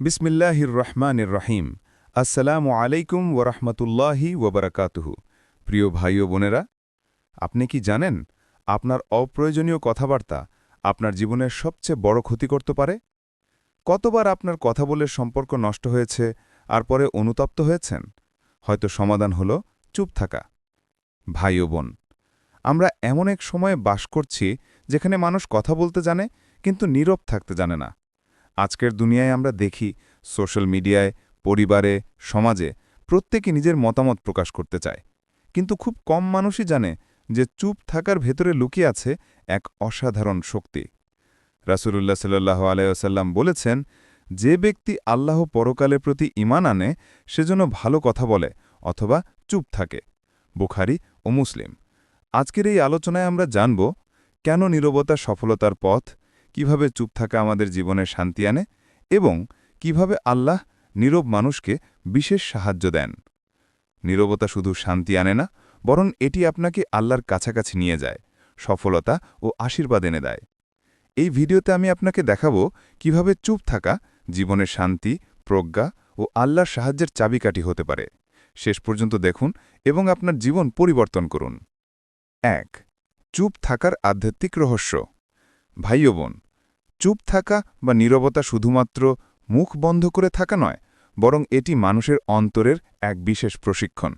বিসমিল্লাহির রহমানির রহিম আসসালামু আলাইকুম ওরহমতুল্লাহি ওবরাকাতুহু। প্রিয় ভাই ও বোনেরা, আপনি কি জানেন আপনার অপ্রয়োজনীয় কথাবার্তা আপনার জীবনের সবচেয়ে বড় ক্ষতি করতে পারে? কতবার আপনার কথা বলে সম্পর্ক নষ্ট হয়েছে আর পরে অনুতপ্ত হয়েছেন? হয়তো সমাধান হল চুপ থাকা। ভাই ও বোন, আমরা এমন এক সময়ে বাস করছি যেখানে মানুষ কথা বলতে জানে কিন্তু নীরব থাকতে জানে না। আজকের দুনিয়ায় আমরা দেখি সোশ্যাল মিডিয়ায়, পরিবারে, সমাজে প্রত্যেকে নিজের মতামত প্রকাশ করতে চায়। কিন্তু খুব কম মানুষই জানে যে চুপ থাকার ভেতরে লুকিয়ে আছে এক অসাধারণ শক্তি। রাসুলুল্লাহ সাল্লাহ আলাইসাল্লাম বলেছেন, যে ব্যক্তি আল্লাহ পরকালের প্রতি ইমান আনে সেজন্য ভালো কথা বলে অথবা চুপ থাকে। বুখারি ও মুসলিম। আজকের এই আলোচনায় আমরা জানব, কেন নীরবতা সফলতার পথ কীভাবে চুপ থাকা আমাদের জীবনে শান্তি আনে এবং কীভাবে আল্লাহ নীরব মানুষকে বিশেষ সাহায্য দেন? নীরবতা শুধু শান্তি আনে না, বরং এটি আপনাকে আল্লাহর কাছাকাছি নিয়ে যায়, সফলতা ও আশীর্বাদ এনে দেয়। এই ভিডিওতে আমি আপনাকে দেখাবো কীভাবে চুপ থাকা জীবনের শান্তি, প্রজ্ঞা ও আল্লাহর সাহায্যের চাবিকাঠি হতে পারে। শেষ পর্যন্ত দেখুন এবং আপনার জীবন পরিবর্তন করুন। এক, চুপ থাকার আধ্যাত্মিক রহস্য। ভাই বোন চুপ থাকা বা নীরবতা শুধুমাত্র মুখ বন্ধ করে থাকা নয়, বরং এটি মানুষের অন্তরের এক বিশেষ প্রশিক্ষণ।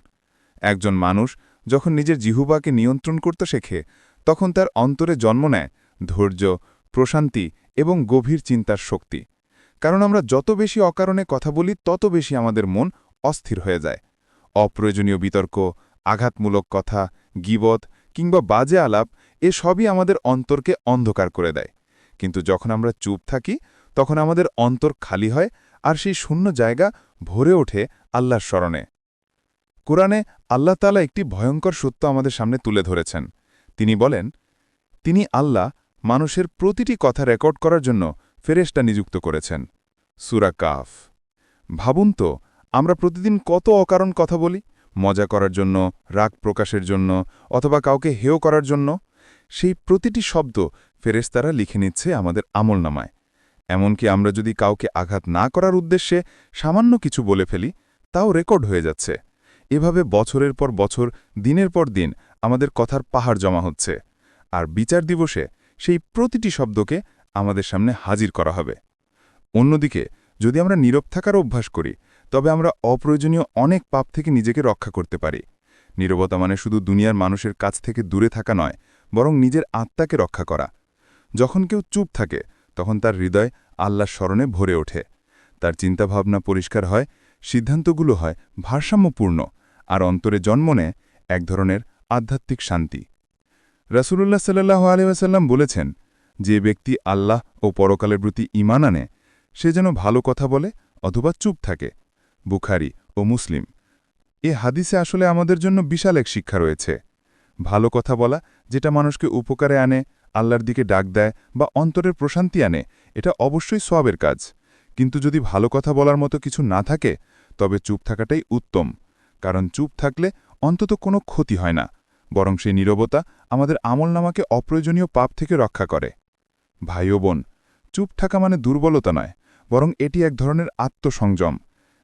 একজন মানুষ যখন নিজের জিহুবাকে নিয়ন্ত্রণ করতে শেখে, তখন তার অন্তরে জন্ম নেয় ধৈর্য, প্রশান্তি এবং গভীর চিন্তার শক্তি। কারণ আমরা যত বেশি অকারণে কথা বলি, তত বেশি আমাদের মন অস্থির হয়ে যায়। অপ্রয়োজনীয় বিতর্ক, আঘাতমূলক কথা, গিবত কিংবা বাজে আলাপ এ সবই আমাদের অন্তরকে অন্ধকার করে দেয়। কিন্তু যখন আমরা চুপ থাকি, তখন আমাদের অন্তর খালি হয় আর সেই শূন্য জায়গা ভরে ওঠে আল্লাহর স্মরণে। কোরআনে আল্লাহ তালা একটি ভয়ঙ্কর সত্য আমাদের সামনে তুলে ধরেছেন। তিনি বলেন, তিনি আল্লাহ মানুষের প্রতিটি কথা রেকর্ড করার জন্য ফেরেস্টা নিযুক্ত করেছেন। সুরা কাফ ভাবুন তো, আমরা প্রতিদিন কত অকারণ কথা বলি? মজা করার জন্য, রাগ প্রকাশের জন্য, অথবা কাউকে হেয় করার জন্য? সেই প্রতিটি শব্দ ফেরেস্তারা লিখে নিচ্ছে আমাদের আমলনামায়। এমনকি আমরা যদি কাউকে আঘাত না করার উদ্দেশ্যে সামান্য কিছু বলে ফেলি, তাও রেকর্ড হয়ে যাচ্ছে। এভাবে বছরের পর বছর, দিনের পর দিন আমাদের কথার পাহাড় জমা হচ্ছে। আর বিচার দিবসে সেই প্রতিটি শব্দকে আমাদের সামনে হাজির করা হবে। অন্যদিকে, যদি আমরা নীরব থাকার অভ্যাস করি, তবে আমরা অপ্রয়োজনীয় অনেক পাপ থেকে নিজেকে রক্ষা করতে পারি। নীরবতা মানে শুধু দুনিয়ার মানুষের কাছ থেকে দূরে থাকা নয় বরং নিজের আত্মাকে রক্ষা করা। যখন কেউ চুপ থাকে, তখন তার হৃদয় আল্লাহর স্মরণে ভরে ওঠে। তার চিন্তাভাবনা পরিষ্কার হয়, সিদ্ধান্তগুলো হয় ভারসাম্যপূর্ণ আর অন্তরে জন্ম নেয় এক ধরনের আধ্যাত্মিক শান্তি। রাসুলুল্লাহ সাল্লাহ আলিয়াসাল্লাম বলেছেন, যে ব্যক্তি আল্লাহ ও পরকালের প্রতি ইমান আনে, সে যেন ভালো কথা বলে অথবা চুপ থাকে। বুখারি ও মুসলিম। এ হাদিসে আসলে আমাদের জন্য বিশাল এক শিক্ষা রয়েছে। ভালো কথা বলা, যেটা মানুষকে উপকারে আনে, আল্লাহর দিকে ডাক দেয় বা অন্তরের প্রশান্তি আনে, এটা অবশ্যই সবের কাজ। কিন্তু যদি ভালো কথা বলার মতো কিছু না থাকে, তবে চুপ থাকাটাই উত্তম। কারণ চুপ থাকলে অন্তত কোনো ক্ষতি হয় না, বরং সেই নীরবতা আমাদের আমলনামাকে অপ্রয়োজনীয় পাপ থেকে রক্ষা করে। ভাই ও বোন, চুপ থাকা মানে দুর্বলতা নয়, বরং এটি এক ধরনের আত্মসংযম।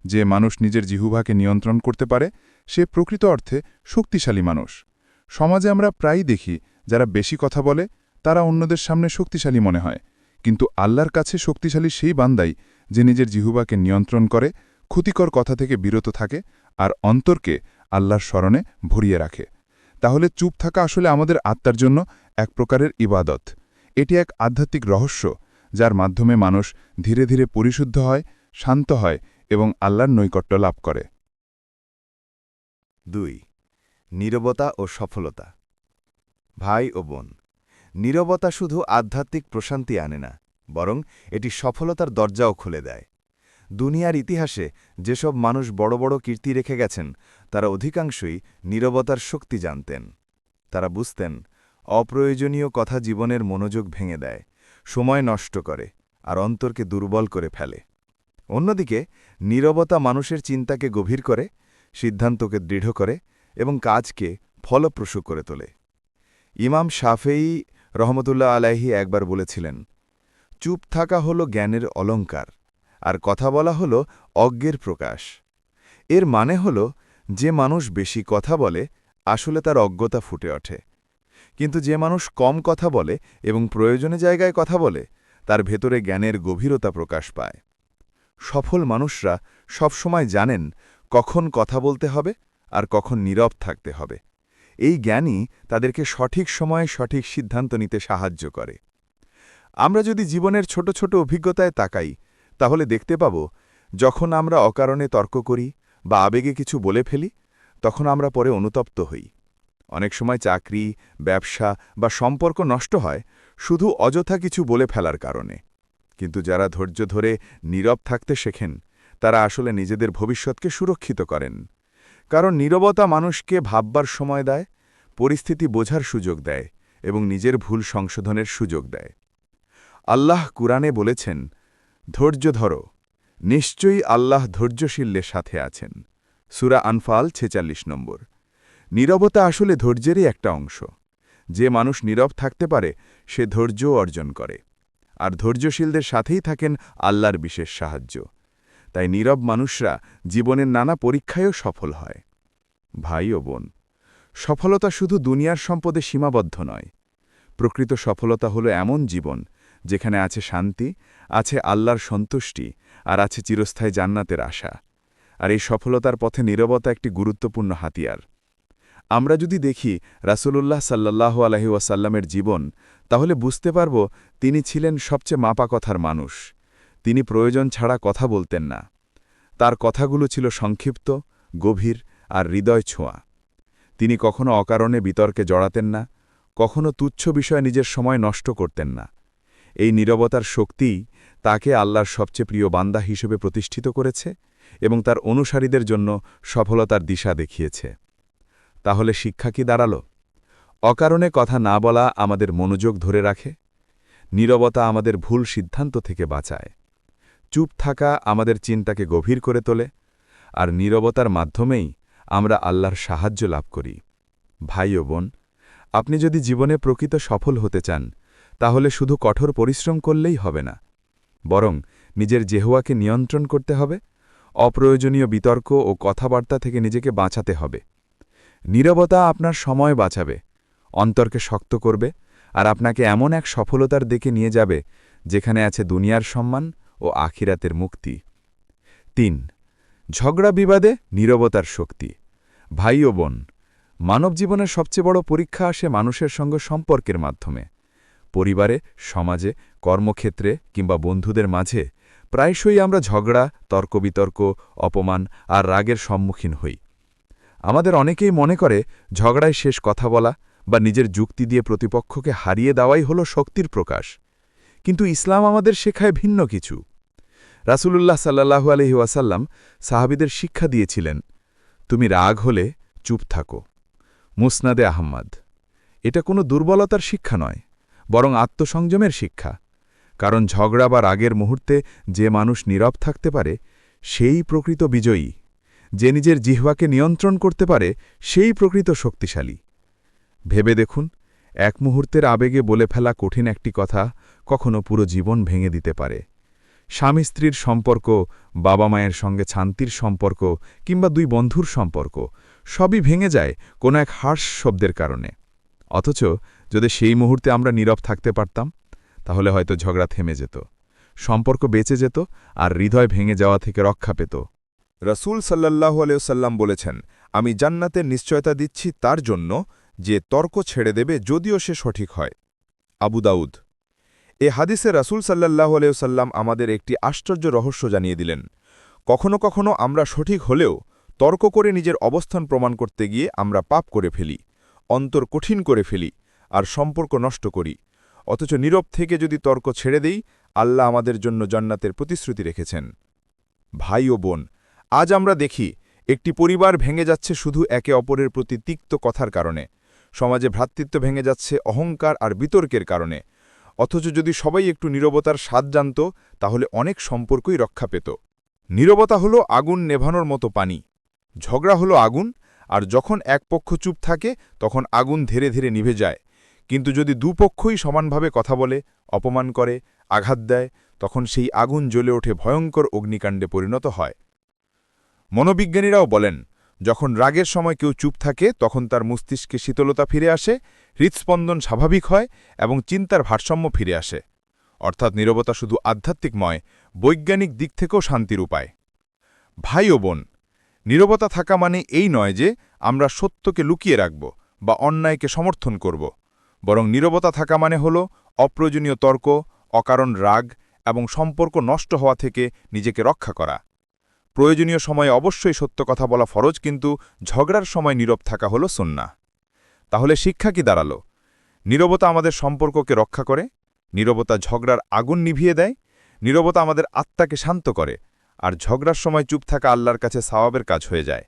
যে মানুষ নিজের জিহুভাকে নিয়ন্ত্রণ করতে পারে, সে প্রকৃত অর্থে শক্তিশালী মানুষ। সমাজে আমরা প্রায়ই দেখি, যারা বেশি কথা বলে, তারা অন্যদের সামনে শক্তিশালী মনে হয়। কিন্তু আল্লাহর কাছে শক্তিশালী সেই বান্দাই, যে নিজের জিহুবাকে নিয়ন্ত্রণ করে, ক্ষতিকর কথা থেকে বিরত থাকে আর অন্তরকে আল্লাহর স্মরণে ভরিয়ে রাখে। তাহলে চুপ থাকা আসলে আমাদের আত্মার জন্য এক প্রকারের ইবাদত। এটি এক আধ্যাত্মিক রহস্য, যার মাধ্যমে মানুষ ধীরে ধীরে পরিশুদ্ধ হয়, শান্ত হয় এবং আল্লাহর নৈকট্য লাভ করে। দুই নীরবতা ও সফলতা। ভাই ও বোন, নীরবতা শুধু আধ্যাত্মিক প্রশান্তি আনে না, বরং এটি সফলতার দরজাও খুলে দেয়। দুনিয়ার ইতিহাসে যেসব মানুষ বড় বড় কীর্তি রেখে গেছেন, তারা অধিকাংশই নীরবতার শক্তি জানতেন। তারা বুঝতেন, অপ্রয়োজনীয় কথা জীবনের মনোযোগ ভেঙে দেয়, সময় নষ্ট করে, আর অন্তরকে দুর্বল করে ফেলে। অন্যদিকে, নীরবতা মানুষের চিন্তাকে গভীর করে, সিদ্ধান্তকে দৃঢ় করে এবং কাজকে ফলপ্রসূ করে তোলে। ইমাম শাফেই রহমতুল্লাহ আলাহি একবার বলেছিলেন, চুপ থাকা হল জ্ঞানের অলঙ্কার, আর কথা বলা হল অজ্ঞের প্রকাশ। এর মানে হল, যে মানুষ বেশি কথা বলে, আসলে তার অজ্ঞতা ফুটে ওঠে। কিন্তু যে মানুষ কম কথা বলে এবং প্রয়োজনে জায়গায় কথা বলে, তার ভেতরে জ্ঞানের গভীরতা প্রকাশ পায়। সফল মানুষরা সবসময় জানেন কখন কথা বলতে হবে আর কখন নীরব থাকতে হবে। এই জ্ঞানই তাদেরকে সঠিক সময়ে সঠিক সিদ্ধান্ত নিতে সাহায্য করে। আমরা যদি জীবনের ছোট ছোট অভিজ্ঞতায় তাকাই, তাহলে দেখতে পাব, যখন আমরা অকারণে তর্ক করি বা আবেগে কিছু বলে ফেলি, তখন আমরা পরে অনুতপ্ত হই। অনেক সময় চাকরি, ব্যবসা বা সম্পর্ক নষ্ট হয় শুধু অযথা কিছু বলে ফেলার কারণে। কিন্তু যারা ধৈর্য ধরে নীরব থাকতে শেখেন, তারা আসলে নিজেদের ভবিষ্যৎকে সুরক্ষিত করেন। কারণ নীরবতা মানুষকে ভাববার সময় দেয়, পরিস্থিতি বোঝার সুযোগ দেয় এবং নিজের ভুল সংশোধনের সুযোগ দেয়। আল্লাহ কুরআনে বলেছেন, ধৈর্য ধরো, নিশ্চয়ই আল্লাহ ধৈর্যশীলের সাথে আছেন। সুরা আনফাল ছেচাল্লিশ নম্বর। নীরবতা আসলে ধৈর্যেরই একটা অংশ। যে মানুষ নীরব থাকতে পারে, সে ধৈর্য অর্জন করে। আর ধৈর্যশীলদের সাথেই থাকেন আল্লাহর বিশেষ সাহায্য। তাই নীরব মানুষরা জীবনের নানা পরীক্ষায়ও সফল হয়। ভাই ও বোন, সফলতা শুধু দুনিয়ার সম্পদে সীমাবদ্ধ নয়। প্রকৃত সফলতা হলো এমন জীবন যেখানে আছে শান্তি, আছে আল্লাহর সন্তুষ্টি আর আছে চিরস্থায়ী জান্নাতের আশা। আর এই সফলতার পথে নীরবতা একটি গুরুত্বপূর্ণ হাতিয়ার। আমরা যদি দেখি রাসূলুল্লাহ সাল্লাল্লাহু আলহি ওয়াসাল্লামের জীবন, তাহলে বুঝতে পারব তিনি ছিলেন সবচেয়ে মাপা কথার মানুষ। তিনি প্রয়োজন ছাড়া কথা বলতেন না। তার কথাগুলো ছিল সংক্ষিপ্ত, গভীর আর হৃদয় ছোঁয়া। তিনি কখনো অকারণে বিতর্কে জড়াতেন না, কখনো তুচ্ছ বিষয়ে নিজের সময় নষ্ট করতেন না। এই নীরবতার শক্তিই তাকে আল্লাহর সবচেয়ে প্রিয় বান্দা হিসেবে প্রতিষ্ঠিত করেছে এবং তার অনুসারীদের জন্য সফলতার দিশা দেখিয়েছে। তাহলে শিক্ষা কি দাঁড়াল? অকারণে কথা না বলা আমাদের মনোযোগ ধরে রাখে? নীরবতা আমাদের ভুল সিদ্ধান্ত থেকে বাঁচায়। চুপ থাকা আমাদের চিন্তাকে গভীর করে তোলে, আর নীরবতার মাধ্যমেই আমরা আল্লাহর সাহায্য লাভ করি। ভাই ও বোন, আপনি যদি জীবনে প্রকৃত সফল হতে চান, তাহলে শুধু কঠোর পরিশ্রম করলেই হবে না, বরং নিজের জেহুয়াকে নিয়ন্ত্রণ করতে হবে, অপ্রয়োজনীয় বিতর্ক ও কথাবার্তা থেকে নিজেকে বাঁচাতে হবে। নীরবতা আপনার সময় বাঁচাবে, অন্তরকে শক্ত করবে, আর আপনাকে এমন এক সফলতার দিকে নিয়ে যাবে, যেখানে আছে দুনিয়ার সম্মান ও আখিরাতের মুক্তি। তিন, ঝগড়া বিবাদে নীরবতার শক্তি। ভাই ও বোন মানব জীবনের সবচেয়ে বড় পরীক্ষা আসে মানুষের সঙ্গে সম্পর্কের মাধ্যমে। পরিবারে, সমাজে, কর্মক্ষেত্রে কিংবা বন্ধুদের মাঝে প্রায়শই আমরা ঝগড়া, তর্কবিতর্ক, অপমান আর রাগের সম্মুখীন হই। আমাদের অনেকেই মনে করে ঝগড়ায় শেষ কথা বলা বা নিজের যুক্তি দিয়ে প্রতিপক্ষকে হারিয়ে দেওয়াই হল শক্তির প্রকাশ। কিন্তু ইসলাম আমাদের শেখায় ভিন্ন কিছু। রাসূলুল্লাহ সাল্লাহু আলহি ওয়াসাল্লাম সাহাবিদের শিক্ষা দিয়েছিলেন, তুমি রাগ হলে চুপ থাকো। মুসনাদে আহম্মদ। এটা কোনো দুর্বলতার শিক্ষা নয়, বরং আত্মসংযমের শিক্ষা। কারণ ঝগড়া বা রাগের মুহূর্তে যে মানুষ নীরব থাকতে পারে, সেই প্রকৃত বিজয়ী। যে নিজের জিহ্বাকে নিয়ন্ত্রণ করতে পারে, সেই প্রকৃত শক্তিশালী। ভেবে দেখুন, এক মুহূর্তের আবেগে বলে ফেলা কঠিন একটি কথা কখনো পুরো জীবন ভেঙে দিতে পারে। স্বামী স্ত্রীর সম্পর্ক বাবা মায়ের সঙ্গে শান্তির সম্পর্ক কিংবা দুই বন্ধুর সম্পর্ক, সবই ভেঙে যায় কোনো এক হার্স শব্দের কারণে। অথচ যদি সেই মুহূর্তে আমরা নীরব থাকতে পারতাম, তাহলে হয়তো ঝগড়া থেমে যেত, সম্পর্ক বেঁচে যেত আর হৃদয় ভেঙে যাওয়া থেকে রক্ষা পেত। রসুল সাল্লাল্লাহু আলাইসাল্লাম বলেছেন, আমি জান্নাতের নিশ্চয়তা দিচ্ছি তার জন্য যে তর্ক ছেড়ে দেবে যদিও সে সঠিক হয়। আবু দাউদ এ হাদিসে রাসূল সাল্লাল্লাহু আলাইসাল্লাম আমাদের একটি আশ্চর্য রহস্য জানিয়ে দিলেন। কখনো কখনো আমরা সঠিক হলেও তর্ক করে নিজের অবস্থান প্রমাণ করতে গিয়ে আমরা পাপ করে ফেলি, অন্তর কঠিন করে ফেলি আর সম্পর্ক নষ্ট করি। অথচ নীরব থেকে যদি তর্ক ছেড়ে দেই, আল্লাহ আমাদের জন্য জান্নাতের প্রতিশ্রুতি রেখেছেন। ভাই ও বোন, আজ আমরা দেখি একটি পরিবার ভেঙে যাচ্ছে শুধু একে অপরের প্রতি তিক্ত কথার কারণে। সমাজে ভ্রাতৃত্ব ভেঙে যাচ্ছে অহংকার আর বিতর্কের কারণে। অথচ যদি সবাই একটু নীরবতার স্বাদ জানত, তাহলে অনেক সম্পর্কই রক্ষা পেত। নীরবতা হলো আগুন নেভানোর মতো পানি। ঝগড়া হলো আগুন, আর যখন এক পক্ষ চুপ থাকে, তখন আগুন ধীরে ধীরে নিভে যায়। কিন্তু যদি দুপক্ষই সমানভাবে কথা বলে, অপমান করে, আঘাত দেয়, তখন সেই আগুন জ্বলে ওঠে ভয়ঙ্কর অগ্নিকাণ্ডে পরিণত হয়। মনোবিজ্ঞানীরাও বলেন যখন রাগের সময় কেউ চুপ থাকে, তখন তার মস্তিষ্কে শীতলতা ফিরে আসে, হৃৎস্পন্দন স্বাভাবিক হয় এবং চিন্তার ভারসাম্য ফিরে আসে। অর্থাৎ নীরবতা শুধু আধ্যাত্মিকময় বৈজ্ঞানিক দিক থেকেও শান্তির উপায়। ভাই ও বোন, নীরবতা থাকা মানে এই নয় যে আমরা সত্যকে লুকিয়ে রাখব বা অন্যায়কে সমর্থন করব। বরং নীরবতা থাকা মানে হল অপ্রয়োজনীয় তর্ক, অকারণ রাগ এবং সম্পর্ক নষ্ট হওয়া থেকে নিজেকে রক্ষা করা। প্রয়োজনীয় সময়ে অবশ্যই সত্য কথা বলা ফরজ, কিন্তু ঝগড়ার সময় নীরব থাকা হল সন্না তাহলে শিক্ষা কি দাঁড়াল? নীরবতা আমাদের সম্পর্ককে রক্ষা করে, নীরবতা ঝগড়ার আগুন নিভিয়ে দেয়, নীরবতা আমাদের আত্মাকে শান্ত করে, আর ঝগড়ার সময় চুপ থাকা আল্লাহর কাছে সাওয়াবের কাজ হয়ে যায়।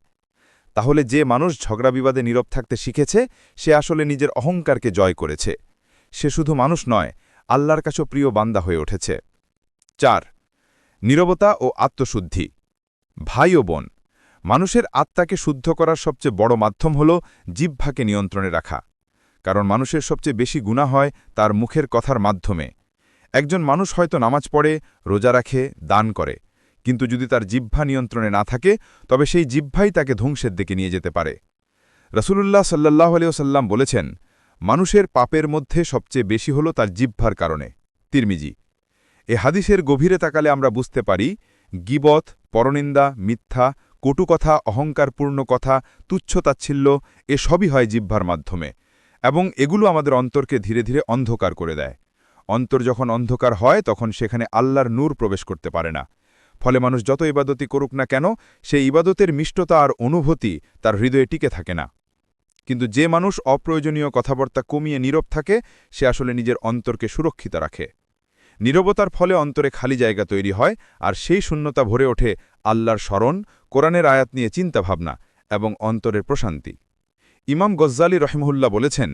তাহলে যে মানুষ ঝগড়া বিবাদে নীরব থাকতে শিখেছে, সে আসলে নিজের অহংকারকে জয় করেছে। সে শুধু মানুষ নয়, আল্লাহর কাছেও প্রিয় বান্দা হয়ে উঠেছে। চার, নীরবতা ও আত্মশুদ্ধি। ভাই ও বোন, মানুষের আত্মাকে শুদ্ধ করার সবচেয়ে বড় মাধ্যম হল জিহ্বাকে নিয়ন্ত্রণে রাখা। কারণ মানুষের সবচেয়ে বেশি গুণা হয় তার মুখের কথার মাধ্যমে। একজন মানুষ হয়তো নামাজ পড়ে, রোজা রাখে, দান করে, কিন্তু যদি তার জিহ্বা নিয়ন্ত্রণে না থাকে, তবে সেই জিহ্বাই তাকে ধ্বংসের দিকে নিয়ে যেতে পারে। রসুলুল্লাহ সাল্লাহ আলিয়াল্লাম বলেছেন, মানুষের পাপের মধ্যে সবচেয়ে বেশি হল তার জিহ্বার কারণে। তিরমিজি, এ হাদিসের গভীরে তাকালে আমরা বুঝতে পারি গিবত, পরনিন্দা, মিথ্যা কটু কথা অহংকারপূর্ণ কথা তুচ্ছতাচ্ছিল্য এ সবই হয় জিহ্বার মাধ্যমে এবং এগুলো আমাদের অন্তরকে ধীরে ধীরে অন্ধকার করে দেয়। অন্তর যখন অন্ধকার হয়, তখন সেখানে আল্লাহর নূর প্রবেশ করতে পারে না। ফলে মানুষ যত ইবাদতি করুক না কেন, সেই ইবাদতের মিষ্টতা আর অনুভূতি তার হৃদয়ে টিকে থাকে না। কিন্তু যে মানুষ অপ্রয়োজনীয় কথাবার্তা কমিয়ে নীরব থাকে, সে আসলে নিজের অন্তরকে সুরক্ষিত রাখে। নীরবতার ফলে অন্তরে খালি জায়গা তৈরি হয়, আর সেই শূন্যতা ভরে ওঠে আল্লাহর স্মরণ, কোরআনের আয়াত নিয়ে চিন্তাভাবনা এবং অন্তরের প্রশান্তি। ইমাম গজ্জালি রহমহুল্লাহ বলেছেন,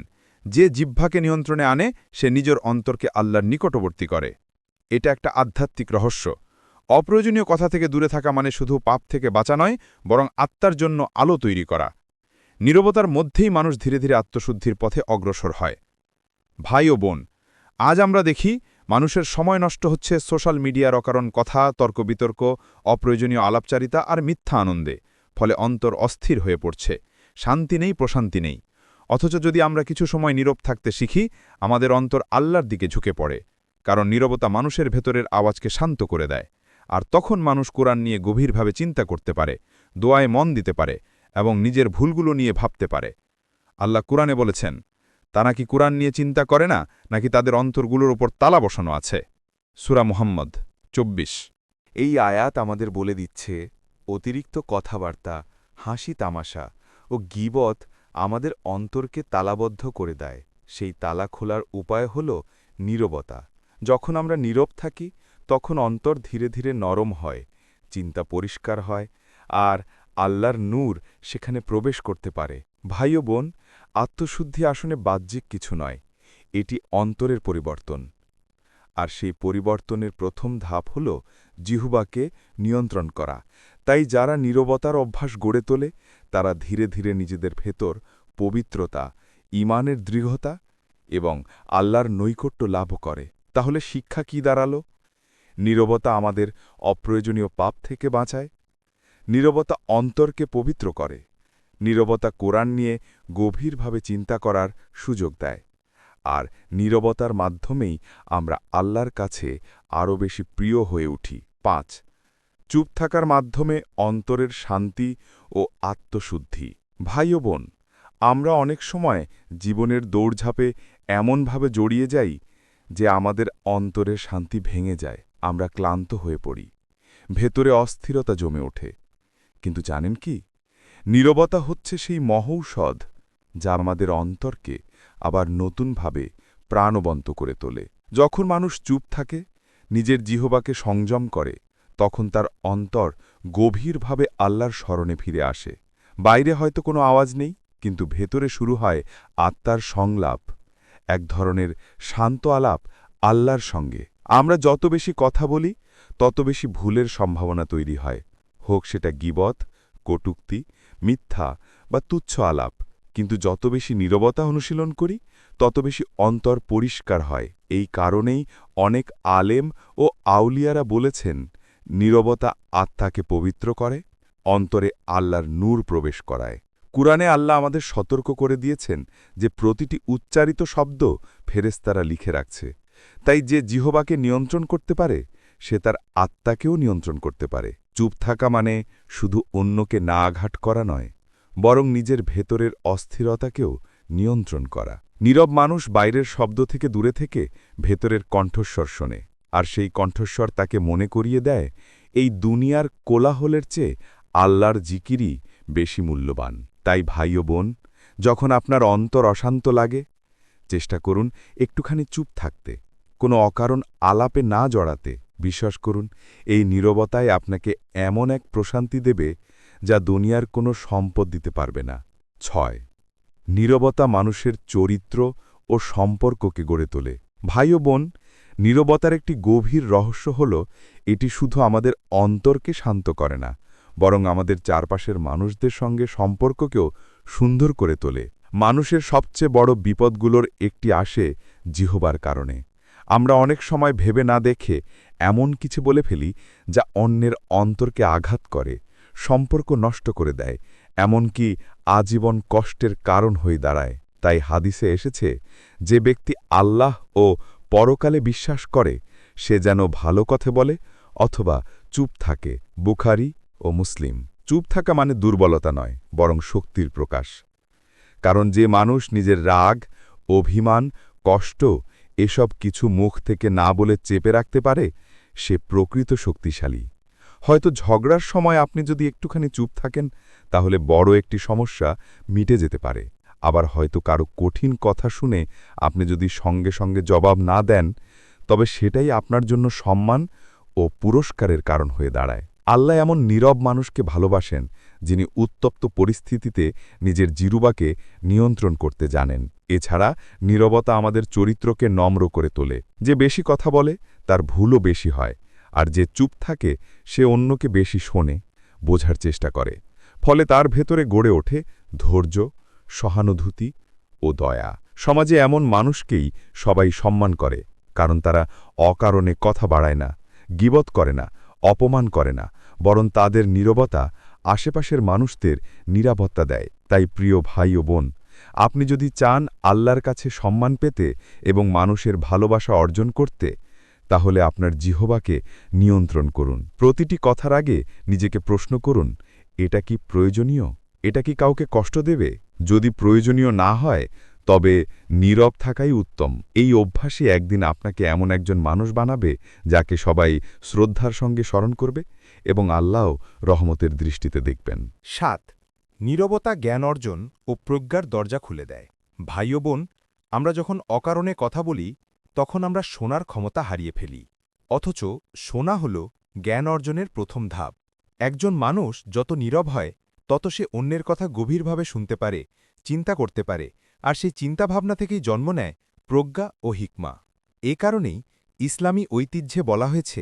যে জিহ্বাকে নিয়ন্ত্রণে আনে, সে নিজের অন্তরকে আল্লাহর নিকটবর্তী করে। এটা একটা আধ্যাত্মিক রহস্য। অপ্রয়োজনীয় কথা থেকে দূরে থাকা মানে শুধু পাপ থেকে বাঁচা নয়, বরং আত্মার জন্য আলো তৈরি করা। নীরবতার মধ্যেই মানুষ ধীরে ধীরে আত্মশুদ্ধির পথে অগ্রসর হয়। ভাই ও বোন, আজ আমরা দেখি মানুষের সময় নষ্ট হচ্ছে সোশ্যাল মিডিয়ার অকারণ কথা, তর্ক বিতর্ক, অপ্রয়োজনীয় আলাপচারিতা আর মিথ্যা আনন্দে, ফলে অন্তর অস্থির হয়ে পড়ছে। শান্তি নেই, প্রশান্তি নেই। অথচ যদি আমরা কিছু সময় নীরব থাকতে শিখি, আমাদের অন্তর আল্লাহর দিকে ঝুঁকে পড়ে, কারণ নীরবতা মানুষের ভেতরের আওয়াজকে শান্ত করে দেয়। আর তখন মানুষ কোরআন নিয়ে গভীরভাবে চিন্তা করতে পারে, দোয়ায় মন দিতে পারে এবং নিজের ভুলগুলো নিয়ে ভাবতে পারে। আল্লাহ কোরআনে বলেছেন তারা কি কোরআন নিয়ে চিন্তা করে না, নাকি তাদের অন্তরগুলোর ওপর তালা বসানো আছে? সুরা মুহাম্মদ, চব্বিশ। এই আয়াত আমাদের বলে দিচ্ছে, অতিরিক্ত কথাবার্তা, হাসি তামাশা ও গিবত আমাদের অন্তরকে তালাবদ্ধ করে দেয়। সেই তালা খোলার উপায় হল নীরবতা। যখন আমরা নীরব থাকি, তখন অন্তর ধীরে ধীরে নরম হয়, চিন্তা পরিষ্কার হয়, আর আল্লাহর নূর সেখানে প্রবেশ করতে পারে। ভাই বোন আত্মশুদ্ধি আসনে বাহ্যিক কিছু নয়, এটি অন্তরের পরিবর্তন। আর সেই পরিবর্তনের প্রথম ধাপ হল জিহুবাকে নিয়ন্ত্রণ করা। তাই যারা নীরবতার অভ্যাস গড়ে তোলে, তারা ধীরে ধীরে নিজেদের ভেতর পবিত্রতা ইমানের দৃঢ়তা এবং আল্লাহর নৈকট্য লাভ করে। তাহলে শিক্ষা কি দাঁড়াল? নীরবতা আমাদের অপ্রয়োজনীয় পাপ থেকে বাঁচায়? নীরবতা অন্তরকে পবিত্র করে। নীরবতা কোরআন নিয়ে গভীরভাবে চিন্তা করার সুযোগ দেয়। আর নীরবতার মাধ্যমেই আমরা আল্লাহর কাছে আরও বেশি প্রিয় হয়ে উঠি। পাঁচ, চুপ থাকার মাধ্যমে অন্তরের শান্তি ও আত্মশুদ্ধি। ভাই ও বোন, আমরা অনেক সময় জীবনের দৌড়ঝাঁপে এমনভাবে জড়িয়ে যাই যে আমাদের অন্তরের শান্তি ভেঙে যায়, আমরা ক্লান্ত হয়ে পড়ি। ভেতরে অস্থিরতা জমে ওঠে। কিন্তু জানেন কি? নীরবতা হচ্ছে সেই মহৌষধ যা আমাদের অন্তরকে আবার নতুনভাবে প্রাণবন্ত করে তোলে। যখন মানুষ চুপ থাকে, নিজের জিহবাকে সংযম করে, তখন তার অন্তর গভীরভাবে আল্লাহর স্মরণে ফিরে আসে। বাইরে হয়তো কোনো আওয়াজ নেই, কিন্তু ভেতরে শুরু হয় আত্মার সংলাপ, এক ধরনের শান্ত আলাপ আল্লাহর সঙ্গে। আমরা যত বেশি কথা বলি, তত বেশি ভুলের সম্ভাবনা তৈরি হয়। হোক সেটা গিবত, কটুক্তি মিথ্যা বা তুচ্ছ আলাপ। কিন্তু যত বেশি নীরবতা অনুশীলন করি, তত বেশি অন্তর পরিষ্কার হয়। এই কারণেই অনেক আলেম ও আউলিয়ারা বলেছেন, নীরবতা আত্মাকে পবিত্র করে, অন্তরে আল্লাহর নূর প্রবেশ করায়। কুরআনে আল্লাহ আমাদের সতর্ক করে দিয়েছেন যে প্রতিটি উচ্চারিত শব্দ ফেরেস্তারা লিখে রাখছে। তাই যে জিহবাকে নিয়ন্ত্রণ করতে পারে, সে তার আত্মাকেও নিয়ন্ত্রণ করতে পারে। চুপ থাকা মানে শুধু অন্যকে না আঘাত করা নয়, বরং নিজের ভেতরের অস্থিরতাকেও নিয়ন্ত্রণ করা। নীরব মানুষ বাইরের শব্দ থেকে দূরে থেকে ভেতরের কণ্ঠস্বর শোনে, আর সেই কণ্ঠস্বর তাকে মনে করিয়ে দেয়, এই দুনিয়ার কোলাহলের চেয়ে আল্লাহর জিকিরই বেশি মূল্যবান। তাই ভাই ও বোন, যখন আপনার অন্তর অশান্ত লাগে, চেষ্টা করুন একটুখানি চুপ থাকতে, কোনো অকারণ আলাপে না জড়াতে। বিশ্বাস করুন, এই নীরবতায় আপনাকে এমন এক প্রশান্তি দেবে যা দুনিয়ার কোনো সম্পদ দিতে পারবে না। ছয়, নীরবতা মানুষের চরিত্র ও সম্পর্ককে গড়ে তোলে। ভাই ও বোন, নীরবতার একটি গভীর রহস্য হল, এটি শুধু আমাদের অন্তরকে শান্ত করে না, বরং আমাদের চারপাশের মানুষদের সঙ্গে সম্পর্ককেও সুন্দর করে তোলে। মানুষের সবচেয়ে বড় বিপদগুলোর একটি আসে জিহবার কারণে। আমরা অনেক সময় ভেবে না দেখে এমন কিছু বলে ফেলি যা অন্যের অন্তরকে আঘাত করে, সম্পর্ক নষ্ট করে দেয়, এমনকি আজীবন কষ্টের কারণ হয়ে দাঁড়ায়। তাই হাদিসে এসেছে, যে ব্যক্তি আল্লাহ ও পরকালে বিশ্বাস করে, সে যেন ভালো কথা বলে অথবা চুপ থাকে, বুখারি ও মুসলিম। চুপ থাকা মানে দুর্বলতা নয়, বরং শক্তির প্রকাশ। কারণ যে মানুষ নিজের রাগ, অভিমান, কষ্ট, এসব কিছু মুখ থেকে না বলে চেপে রাখতে পারে সে প্রকৃত শক্তিশালী। হয়তো ঝগড়ার সময় আপনি যদি একটুখানি চুপ থাকেন, তাহলে বড় একটি সমস্যা মিটে যেতে পারে। আবার হয়তো কারও কঠিন কথা শুনে আপনি যদি সঙ্গে সঙ্গে জবাব না দেন, তবে সেটাই আপনার জন্য সম্মান ও পুরস্কারের কারণ হয়ে দাঁড়ায়। আল্লাহ এমন নীরব মানুষকে ভালোবাসেন, যিনি উত্তপ্ত পরিস্থিতিতে নিজের জিরুবাকে নিয়ন্ত্রণ করতে জানেন। এছাড়া নীরবতা আমাদের চরিত্রকে নম্র করে তোলে। যে বেশি কথা বলে তার ভুলও বেশি হয়, আর যে চুপ থাকে, সে অন্যকে বেশি শোনে, বোঝার চেষ্টা করে। ফলে তার ভেতরে গড়ে ওঠে ধৈর্য, সহানুভূতি ও দয়া। সমাজে এমন মানুষকেই সবাই সম্মান করে, কারণ তারা অকারণে কথা বাড়ায় না, গিবত করে না, অপমান করে না, বরং তাদের নীরবতা আশেপাশের মানুষদের নিরাপত্তা দেয়। তাই প্রিয় ভাই ও বোন, আপনি যদি চান আল্লাহর কাছে সম্মান পেতে এবং মানুষের ভালোবাসা অর্জন করতে তাহলে আপনার জিহবাকে নিয়ন্ত্রণ করুন। প্রতিটি কথার আগে নিজেকে প্রশ্ন করুন, এটা কি প্রয়োজনীয়? এটা কি কাউকে কষ্ট দেবে? যদি প্রয়োজনীয় না হয়, তবে নীরব থাকাই উত্তম। এই অভ্যাসই একদিন আপনাকে এমন একজন মানুষ বানাবে যাকে সবাই শ্রদ্ধার সঙ্গে স্মরণ করবে এবং আল্লাহ রহমতের দৃষ্টিতে দেখবেন। সাত, নীরবতা জ্ঞান অর্জন ও প্রজ্ঞার দরজা খুলে দেয়। ভাই বোন, আমরা যখন অকারণে কথা বলি তখন আমরা শোনার ক্ষমতা হারিয়ে ফেলি। অথচ শোনা হল জ্ঞান অর্জনের প্রথম ধাপ। একজন মানুষ যত নীরব হয়, তত সে অন্যের কথা গভীরভাবে শুনতে পারে, চিন্তা করতে পারে, আর সেই চিন্তাভাবনা থেকেই জন্ম নেয় প্রজ্ঞা ও হিকমা। এ কারণেই ইসলামী ঐতিহ্যে বলা হয়েছে,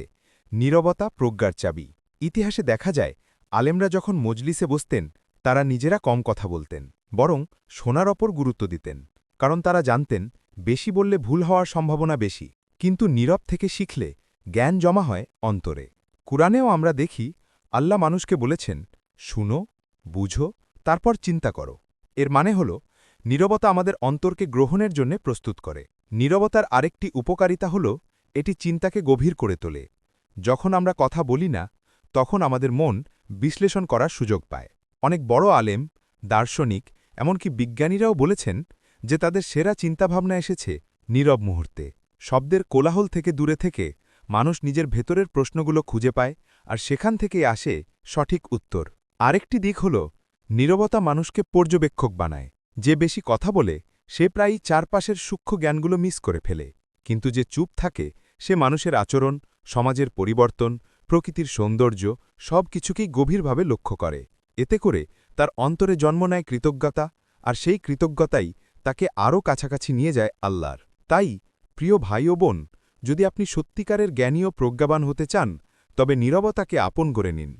নীরবতা প্রজ্ঞার চাবি। ইতিহাসে দেখা যায়, আলেমরা যখন মজলিসে বসতেন, তারা নিজেরা কম কথা বলতেন, বরং শোনার ওপর গুরুত্ব দিতেন। কারণ তারা জানতেন বেশি বললে ভুল হওয়ার সম্ভাবনা বেশি। কিন্তু নীরব থেকে শিখলে জ্ঞান জমা হয় অন্তরে। কুরআনেও আমরা দেখি, আল্লাহ মানুষকে বলেছেন, শুনো, বুঝো, তারপর চিন্তা করো। এর মানে হল, নীরবতা আমাদের অন্তরকে গ্রহণের জন্য প্রস্তুত করে। নীরবতার আরেকটি উপকারিতা হল, এটি চিন্তাকে গভীর করে তোলে। যখন আমরা কথা বলি না, তখন আমাদের মন বিশ্লেষণ করার সুযোগ পায়। অনেক বড় আলেম, দার্শনিক, এমনকি বিজ্ঞানীরাও বলেছেন যে তাদের সেরা চিন্তাভাবনা এসেছে নীরব মুহূর্তে। শব্দের কোলাহল থেকে দূরে থেকে মানুষ নিজের ভেতরের প্রশ্নগুলো খুঁজে পায় আর সেখান থেকেই আসে সঠিক উত্তর। আরেকটি দিক হল, নীরবতা মানুষকে পর্যবেক্ষক বানায়। যে বেশি কথা বলে, সে প্রায়ই চারপাশের সূক্ষ্ম জ্ঞানগুলো মিস করে ফেলে। কিন্তু যে চুপ থাকে, সে মানুষের আচরণ, সমাজের পরিবর্তন, প্রকৃতির সৌন্দর্য, সব কিছুকেই গভীরভাবে লক্ষ্য করে। এতে করে তার অন্তরে জন্ম নেয় কৃতজ্ঞতা, আর সেই কৃতজ্ঞতাই তাকে আরও কাছাকাছি নিয়ে যায় আল্লাহর। তাই, প্রিয় ভাই ও বোন, যদি আপনি সত্যিকারের জ্ঞানী ও প্রজ্ঞাবান হতে চান, তবে নীরবতাকে আপন করে নিন।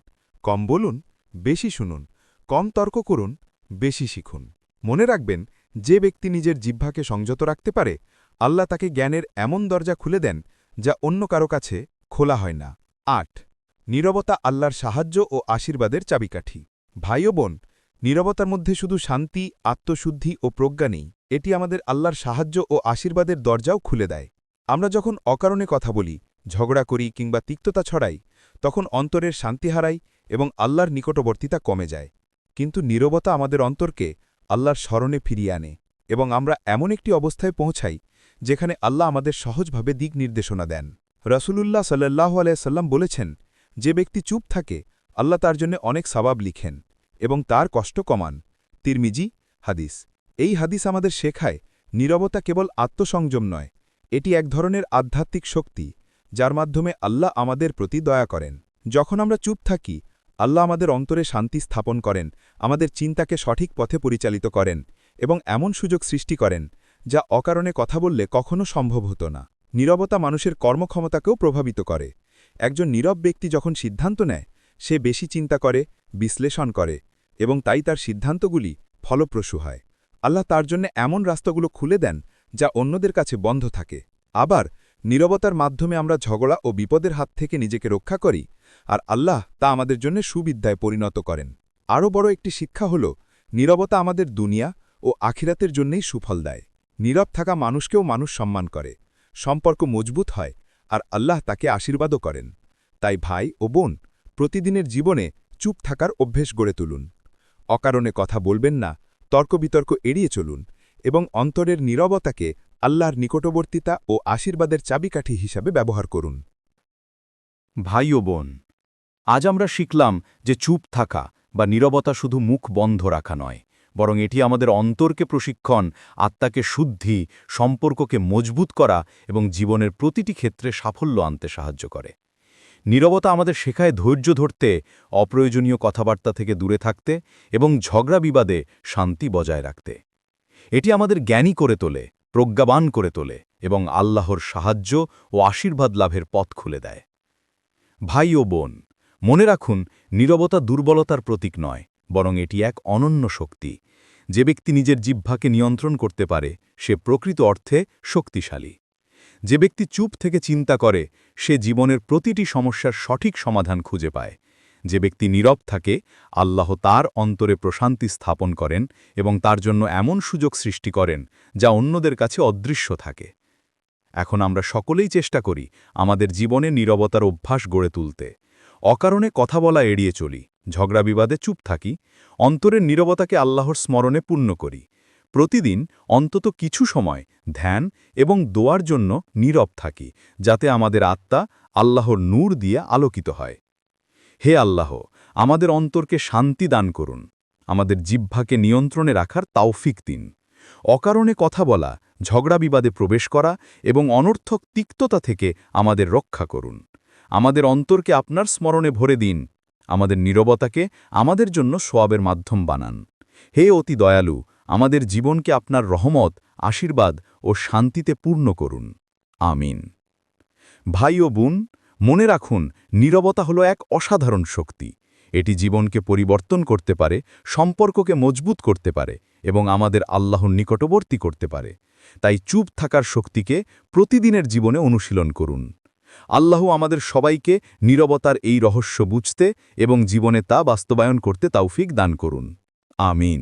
কম বলুন, বেশি শুনুন, কম তর্ক করুন, বেশি শিখুন। মনে রাখবেন, যে ব্যক্তি নিজের জিহ্বাকে সংযত রাখতে পারে, আল্লাহ তাকে জ্ঞানের এমন দরজা খুলে দেন যা অন্য কারও কাছে খোলা হয় না। আট, নীরবতা আল্লাহর সাহায্য ও আশীর্বাদের চাবিকাঠি। ভাই বোন নীরবতার মধ্যে শুধু শান্তি, আত্মশুদ্ধি ও প্রজ্ঞা নেই, এটি আমাদের আল্লাহর সাহায্য ও আশীর্বাদের দরজাও খুলে দেয়। আমরা যখন অকারণে কথা বলি, ঝগড়া করি কিংবা তিক্ততা ছড়াই, তখন অন্তরের শান্তি হারাই এবং আল্লাহর নিকটবর্তিতা কমে যায়। কিন্তু নীরবতা আমাদের অন্তরকে আল্লাহর স্মরণে ফিরিয়ে আনে এবং আমরা এমন একটি অবস্থায় পৌঁছাই, যেখানে আল্লাহ আমাদের সহজভাবে দিক নির্দেশনা দেন। রসুলুল্লাহ সাল্লাহ আলাইসাল্লাম বলেছেন, যে ব্যক্তি চুপ থাকে, আল্লাহ তার জন্য অনেক সবাব লিখেন। এবং তার কষ্ট কমান। তিরমিজি, হাদিস। এই হাদিস আমাদের শেখায়, নীরবতা কেবল আত্মসংযম নয়, এটি এক ধরনের আধ্যাত্মিক শক্তি, যার মাধ্যমে আল্লাহ আমাদের প্রতি দয়া করেন। যখন আমরা চুপ থাকি, আল্লাহ আমাদের অন্তরে শান্তি স্থাপন করেন, আমাদের চিন্তাকে সঠিক পথে পরিচালিত করেন এবং এমন সুযোগ সৃষ্টি করেন, যা অকারণে কথা বললে কখনো সম্ভব হতো না। নীরবতা মানুষের কর্মক্ষমতাকেও প্রভাবিত করে। একজন নীরব ব্যক্তি যখন সিদ্ধান্ত নেয় সে বেশি চিন্তা করে, বিশ্লেষণ করে এবং তাই তার সিদ্ধান্তগুলি ফলপ্রসূ হয়। আল্লাহ তার জন্য এমন রাস্তাগুলো খুলে দেন যা অন্যদের কাছে বন্ধ থাকে। আবার নীরবতার মাধ্যমে আমরা ঝগড়া ও বিপদের হাত থেকে নিজেকে রক্ষা করি আর আল্লাহ তা আমাদের জন্য সুবিদ্যায় পরিণত করেন। আরও বড় একটি শিক্ষা হল, নীরবতা আমাদের দুনিয়া ও আখিরাতের জন্যেই সুফল দেয়। নীরব থাকা মানুষকেও মানুষ সম্মান করে, সম্পর্ক মজবুত হয় আর আল্লাহ তাকে আশীর্বাদও করেন। তাই ভাই ও বোন প্রতিদিনের জীবনে চুপ থাকার অভ্যেস গড়ে তুলুন। অকারণে কথা বলবেন না, তর্কবিতর্ক এড়িয়ে চলুন এবং অন্তরের নীরবতাকে আল্লাহর নিকটবর্তিতা ও আশীর্বাদের চাবিকাঠি হিসাবে ব্যবহার করুন। ভাই ও বোন, আজ আমরা শিখলাম যে চুপ থাকা বা নীরবতা শুধু মুখ বন্ধ রাখা নয়, বরং এটি আমাদের অন্তরকে প্রশিক্ষণ, আত্মাকে শুদ্ধি, সম্পর্ককে মজবুত করা এবং জীবনের প্রতিটি ক্ষেত্রে সাফল্য আনতে সাহায্য করে। নীরবতা আমাদের শেখায় ধৈর্য ধরতে, অপ্রয়োজনীয় কথাবার্তা থেকে দূরে থাকতে এবং ঝগড়া বিবাদে শান্তি বজায় রাখতে। এটি আমাদের জ্ঞানী করে তোলে, প্রজ্ঞাবান করে তোলে এবং আল্লাহর সাহায্য ও আশীর্বাদ লাভের পথ খুলে দেয়। ভাই ও বোন, মনে রাখুন, নীরবতা দুর্বলতার প্রতীক নয়, বরং এটি এক অনন্য শক্তি। যে ব্যক্তি নিজের জিহ্বাকে নিয়ন্ত্রণ করতে পারে, সে প্রকৃত অর্থে শক্তিশালী। যে ব্যক্তি চুপ থেকে চিন্তা করে, সে জীবনের প্রতিটি সমস্যার সঠিক সমাধান খুঁজে পায়। যে ব্যক্তি নীরব থাকে, আল্লাহ তার অন্তরে প্রশান্তি স্থাপন করেন এবং তার জন্য এমন সুযোগ সৃষ্টি করেন যা অন্যদের কাছে অদৃশ্য থাকে। এখন আমরা সকলেই চেষ্টা করি আমাদের জীবনে নীরবতার অভ্যাস গড়ে তুলতে। অকারণে কথা বলা এড়িয়ে চলি, ঝগড়া বিবাদে চুপ থাকি, অন্তরের নীরবতাকে আল্লাহর স্মরণে পূর্ণ করি। প্রতিদিন অন্তত কিছু সময় ধ্যান এবং দোয়ার জন্য নীরব থাকি, যাতে আমাদের আত্মা আল্লাহর নূর দিয়ে আলোকিত হয়। হে আল্লাহ, আমাদের অন্তরকে শান্তি দান করুন। আমাদের জিহ্বাকে নিয়ন্ত্রণে রাখার তাওফিক দিন। অকারণে কথা বলা, ঝগড়া বিবাদে প্রবেশ করা এবং অনর্থক তিক্ততা থেকে আমাদের রক্ষা করুন। আমাদের অন্তরকে আপনার স্মরণে ভরে দিন। আমাদের নীরবতাকে আমাদের জন্য সোয়াবের মাধ্যম বানান। হে অতি দয়ালু আমাদের জীবনকে আপনার রহমত, আশীর্বাদ ও শান্তিতে পূর্ণ করুন। আমিন। ভাই ও বোন, মনে রাখুন, নীরবতা হল এক অসাধারণ শক্তি। এটি জীবনকে পরিবর্তন করতে পারে, সম্পর্ককে মজবুত করতে পারে এবং আমাদের আল্লাহর নিকটবর্তী করতে পারে। তাই চুপ থাকার শক্তিকে প্রতিদিনের জীবনে অনুশীলন করুন। আল্লাহ আমাদের সবাইকে নীরবতার এই রহস্য বুঝতে এবং জীবনে তা বাস্তবায়ন করতে তাওফিক দান করুন। আমিন।